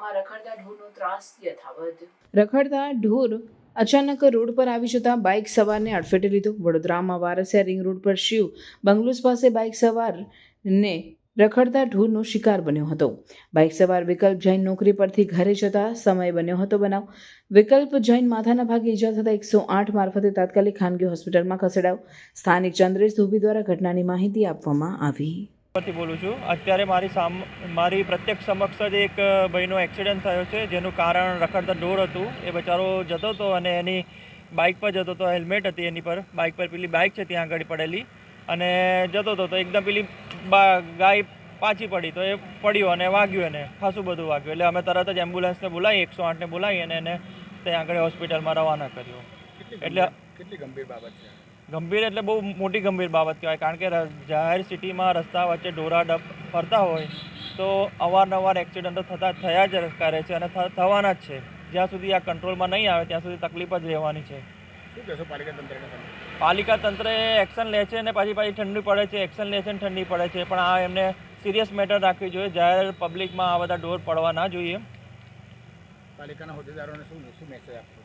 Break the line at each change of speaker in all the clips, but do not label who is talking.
વડોદરામાં રખડતા ઢોરનો ત્રાસ યથાવત. રખડતા ઢોર અચાનક રોડ પર આવી જતા બાઇક સવારને અડફેટે લીધો. વડોદરામાં વારસિયા રિંગ રોડ પર શિવ બંગલુસ પાસે બાઇક સવારને રખડતા ઢોરનો શિકાર બન્યો હતો. બાઇક સવાર વિકલ્પ જૈન નોકરી પરથી ઘરે જતા સમય બન્યો હતો બનાવ. વિકલ્પ જૈન માથાના ભાગે ઈજા થતાં એકસો આઠ મારફતે તાત્કાલિક ખાનગી હોસ્પિટલમાં ખસેડાયો. સ્થાનિક ચંદ્રેશ ધોબી દ્વારા ઘટનાની માહિતી આપવામાં આવી.
પરથી બોલું છું. અત્યારે મારી સામ, મારી પ્રત્યક્ષ સમક્ષ જ એક ભાઈનો એક્સિડન્ટ થયો છે, જેનું કારણ રખડતા ઢોર હતું. એ બચારો જતો હતો અને એની બાઇક પર જતો હતો હેલ્મેટ હતી એની પર. બાઇક પર પેલી બાઇક છે ત્યાં આગળ પડેલી. અને જતો હતો તો એકદમ પેલી ગાય પાછી પડી તો એ પડ્યો અને વાગ્યું એને. ખાસું બધું વાગ્યું. એટલે અમે તરત જ એમ્બ્યુલન્સને બોલાવી, એકસો આઠને બોલાવી અને એને ત્યાં આગળ હોસ્પિટલમાં રવાના કર્યો. એટલે
કેટલી ગંભીર બાબત છે?
ગંભીર એટલે બહુ મોટી ગંભીર બાબત કહેવાય. કારણ કે જાહેર સિટીમાં રસ્તા વચ્ચે ઢોરા ડબ ફરતા હોય તો અવારનવાર એક્સિડન્ટો થતા થયા જ કરે છે અને થવાના જ છે. જ્યાં સુધી આ કંટ્રોલમાં નહીં આવે ત્યાં સુધી તકલીફ જ રહેવાની છે.
શું કહેશો પાલિકા તંત્રને
પાલિકા તંત્રે એક્શન લે છે અને પાછી પાછી ઠંડી પડે છે એક્શન લે છે અને ઠંડી પડે છે. પણ આ એમને સિરિયસ મેટર રાખવી જોઈએ. જાહેર પબ્લિકમાં આ બધા ડોર પડવા ના જોઈએ.
પાલિકાના હોદ્દેદારોને શું શું મેસેજ આપશો?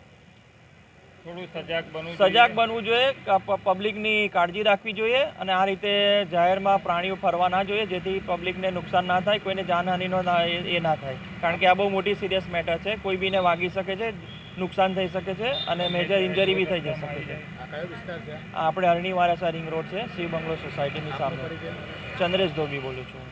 થોડું સજાગ બનવું સજાગ બનવું જોઈએ પબ્લિકની કાળજી રાખવી જોઈએ અને આ રીતે જાહેરમાં પ્રાણીઓ ફરવા ના જોઈએ જેથી પબ્લિકને નુકસાન ના થાય કોઈને જાનહાનિનો ના એ ના થાય. કારણ કે આ બહુ મોટી સિરિયસ મેટર છે. કોઈ બીને વાગી શકે છે નુકસાન થઈ શકે છે અને મેજર ઇન્જરી બી થઈ જઈ શકે છે? આપણે અરણી વારાસા રિંગ રોડ છે શિવ બંગલો સોસાયટીની સામે. ચંદ્રેશ ધોબી બોલું છું.